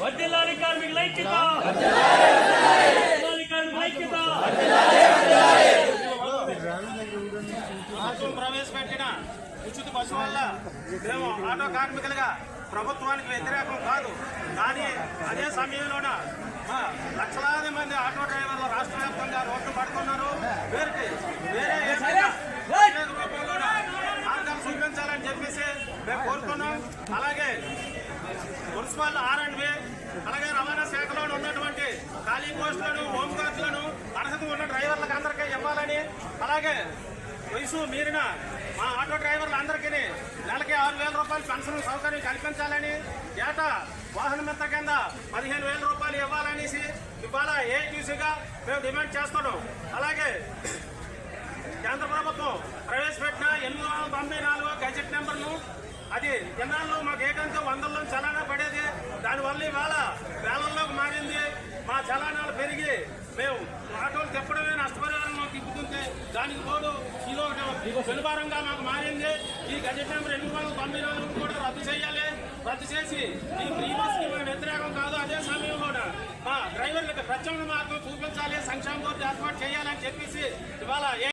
వర్ధిల్లాలి కార్మికుల ఐక్యత. వర్ధిల్లాలి కార్మికుల ఐక్యత. ప్రవేశపెట్టిన ఉచిత బస్సు వల్ల మేము ఆటో కార్మికులుగా ప్రభుత్వానికి వ్యతిరేకం కాదు. కానీ అదే సమయంలోన మా లక్షలాది మంది ఆటో డ్రైవర్లు రోడ్లు పడుతున్నారు వేరే వేరే ఏమైనా చూపించాలని చెప్పేసి మేము కోరుతున్నాం అలాగే మున్సిపల్ ఆర్ అండ్ బి అలాగే రవాణా శాఖలో ఉన్నటువంటి ఖాళీ పోస్టులను హోమ్ గార్డ్లను అర్హత ఉన్న డ్రైవర్లకు అందరికీ ఇవ్వాలని అలాగే వయసు మీరిన మా ఆటో డ్రైవర్లు అందరికీ నెలకి ఆరు వేల రూపాయలు పెన్షన్ సౌకర్యం కల్పించాలని ఏటా వాహన మిత్త కింద పదిహేను వేల రూపాయలు ఇవ్వాలనేసి ఇవాళ ఏటీసీగా మేము డిమాండ్ చేస్తున్నాం. అలాగే కేంద్ర ప్రభుత్వం ప్రవేశపెట్టిన ఎనిమిది వందల తొంభై నాలుగు గజెట్ నెంబర్ను అది జనాల్లో మాకు ఏకంగా వందల్లో చలానా పడేది. దానివల్ల ఇవాళ వేలల్లోకి మారింది. మా చలానాలు పెరిగి మేము ఆటోలు తిప్పడమే నష్టపరిహారం మాకు తిప్పుతుంటే దానికి తోడు ఇది ఒకటి మాకు మారింది ఈ గజెట్ నెంబర్ ఎనిమిది కూడా రద్దు చేయాలి. రద్దు చేసి ఈ ఫ్రీ బస్కి మన వ్యతిరేకం కాదు. అదే సమయంలో మా డ్రైవర్లకు ప్రత్యామ్నాయ మార్గం చూపించాలి. సంక్షేమ బోర్డు ఏర్పాటు చేయాలని చెప్పేసి ఇవాళ ఏ